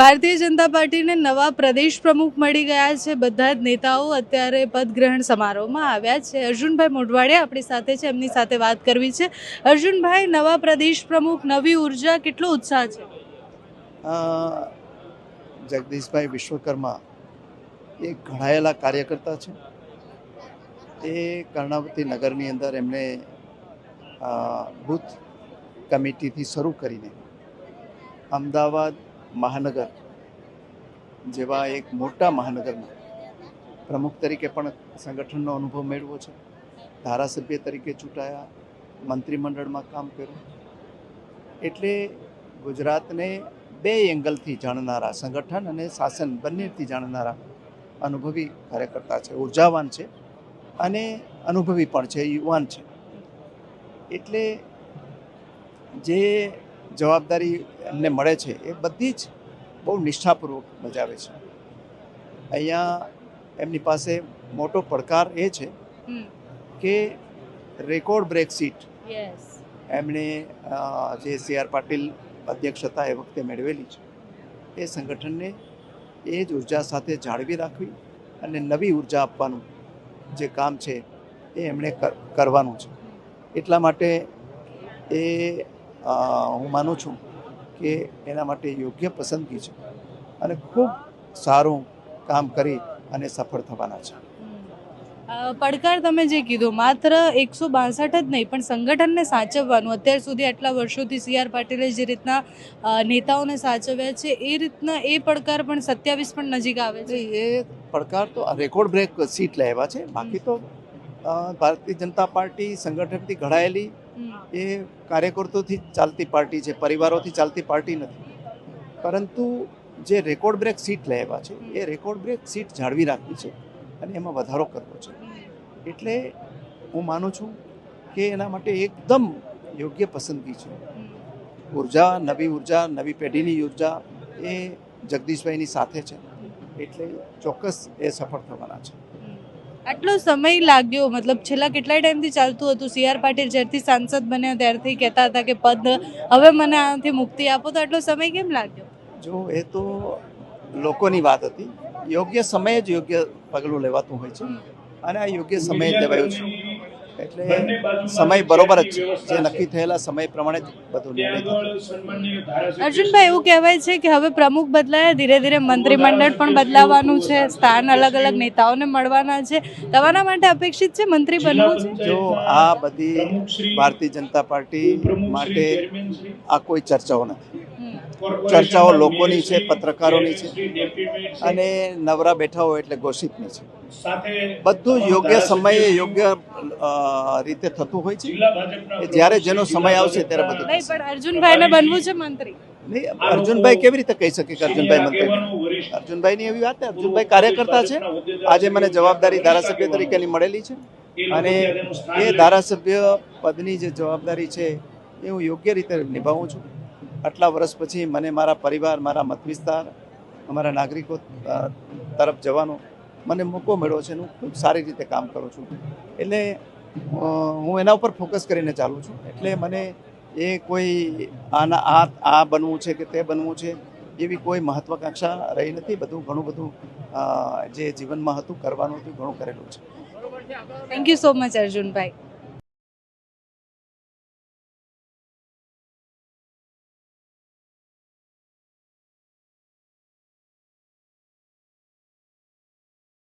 ભારતીય જનતા પાર્ટીને નવા પ્રદેશ પ્રમુખ મળી ગયા છે. બધા જ નેતાઓ અત્યારે પદગ્રહણ સમારોહમાં આવ્યા છે. અર્જુનભાઈ મોઢવાડિયા આપણી સાથે છે. એમની સાથે વાત કરવી છે. અર્જુનભાઈ, નવા પ્રદેશ પ્રમુખ, નવી ઊર્જા કેટલો ઉત્સાહ છે? જગદીશભાઈ વિશ્વકર્મા એ ઘડાયેલા કાર્યકર્તા છે. એ કર્ણાવતી નગરની અંદર એમણે બુથ કમિટીથી શરૂ કરીને અમદાવાદ મહાનગર, જેવા એક મોટા મહાનગરમાં પ્રમુખ તરીકે પણ સંગઠનનો અનુભવ મેળવ્યો છે. ધારાસભ્ય તરીકે ચૂંટાયા, મંત્રીમંડળમાં કામ કર્યું. એટલે ગુજરાતને બે એંગલથી જાણનારા સંગઠન અને શાસન બંનેથી જાણનારા અનુભવી કાર્યકર્તા છે, ઉર્જાવાન છે અને અનુભવી પણ છે, યુવાન છે. એટલે જે જવાબદારી એમને મળે છે એ બધી જ બહુ નિષ્ઠાપૂર્વક બજાવે છે. અહીંયા એમની પાસે મોટો પડકાર એ છે કે રેકોર્ડ બ્રેક સીટ એમણે જે સી આર પાટીલ અધ્યક્ષ હતા એ વખતે મેળવેલી છે. એ સંગઠનને એ જ ઊર્જા સાથે જાળવી રાખવી અને નવી ઊર્જા આપવાનું જે કામ છે એ એમણે કરવાનું છે. એટલા માટે એ હું માનું છું કે એના માટે યોગ્ય પસંદગી છે અને ખૂબ સારું કામ કરી અને સફળ થવાના છે પડકાર તમે જે કીધું માત્ર એકસો બાસઠ જ નહીં પણ સંગઠનને સાચવવાનું અત્યાર સુધી આટલા વર્ષોથી સી આર પાટીલે જે રીતના નેતાઓને સાચવ્યા છે એ રીતના એ પડકાર પણ સત્યાવીસ પણ નજીક આવે છે એ પડકાર તો રેકોર્ડ બ્રેક સીટ લેવા છે બાકી તો ભારતીય જનતા પાર્ટી સંગઠનથી ઘડાયેલી. એ કાર્યકર્તોથી ચાલતી પાર્ટી છે, પરિવારોથી ચાલતી પાર્ટી નથી. પરંતુ જે રેકોર્ડ બ્રેક સીટ લેવા છે, એ રેકોર્ડ બ્રેક સીટ જાળવી રાખવી છે અને એમાં વધારો કરવો છે. એટલે હું માનું છું કે એના માટે એકદમ યોગ્ય પસંદગી છે. ઊર્જા, નવી ઊર્જા, નવી પેઢીની ઊર્જા એ જગદીશભાઈની સાથે છે. એટલે ચોક્કસ એ સફળ થવાના છે. આટલો સમય લાગ્યો મતલબ છેલ્લા કેટલા ટાઈમથી ચાલતું હતું. સી આર પાટીલ જ્યારથી સાંસદ બન્યા ત્યારથી કહેતા હતા કે પદ હવે મને આનાથી મુક્તિ આપો. તો આટલો સમય કેમ લાગ્યો? જો એ તો લોકોની વાત હતી. યોગ્ય સમયે જ યોગ્ય પગલું લેવાતું હોય છે. અને આ યોગ્ય સમયે જ લેવાયું છે. એટલે સમય બરોબર જ છે. જે નક્કી થયેલા સમય પ્રમાણે જ બધું નિર્ણય અર્જુનભાઈ એવું કહેવાય છે કે હવે પ્રમુખ બદલાયા ધીરે ધીરે મંત્રીમંડળ પણ બદલાવાનું છે સ્થાન અલગ અલગ નેતાઓને મળવાના છે. તમારા માટે અપેક્ષિત છે મંત્રી બનવું? છે જો આ બધી ભારતીય જનતા પાર્ટી માટે આ કોઈ ચર્ચાઓ નથી. ચર્ચાઓ લોકોની છે પત્રકારોની છે. અને નવરા બેઠા હોય એટલે ગોસિપની છે. બધું યોગ્ય સમયે યોગ્ય રીતે થતું હોય છે. કે જ્યારે જેનો સમય આવશે ત્યારે બધું નહીં પણ અર્જુનભાઈને બનવું છે મંત્રી. નહીં અર્જુનભાઈ કેવી રીતે કહી શકે કે અર્જુનભાઈ મંત્રી? અર્જુનભાઈની એવી વાત છે? અર્જુનભાઈ કાર્યકર્તા છે? આજે મને જવાબદારી ધારાસભ્ય તરીકેની મળેલી છે. અને એ ધારાસભ્ય પદની જે જવાબદારી છે એ હું યોગ્ય રીતે નિભાવું છું. આટલા વર્ષ પછી મને મારા પરિવાર, મારા મત વિસ્તાર, અમારા નાગરિકો તરફ જવાનો મને મોકો મળ્યો છે હું ખૂબ સારી રીતે કામ કરું છું. એટલે હું એના ઉપર ફોકસ કરીને ચાલું છું. એટલે મને એ કોઈ આના, આ આ બનવું છે કે તે બનવું છે એવી કોઈ મહત્વાકાંક્ષા રહી નથી. બધું ઘણું બધું જે જીવનમાં હતું, કરવાનું હતું, ઘણું કરેલું છે. Thank you so much Arjunbhai.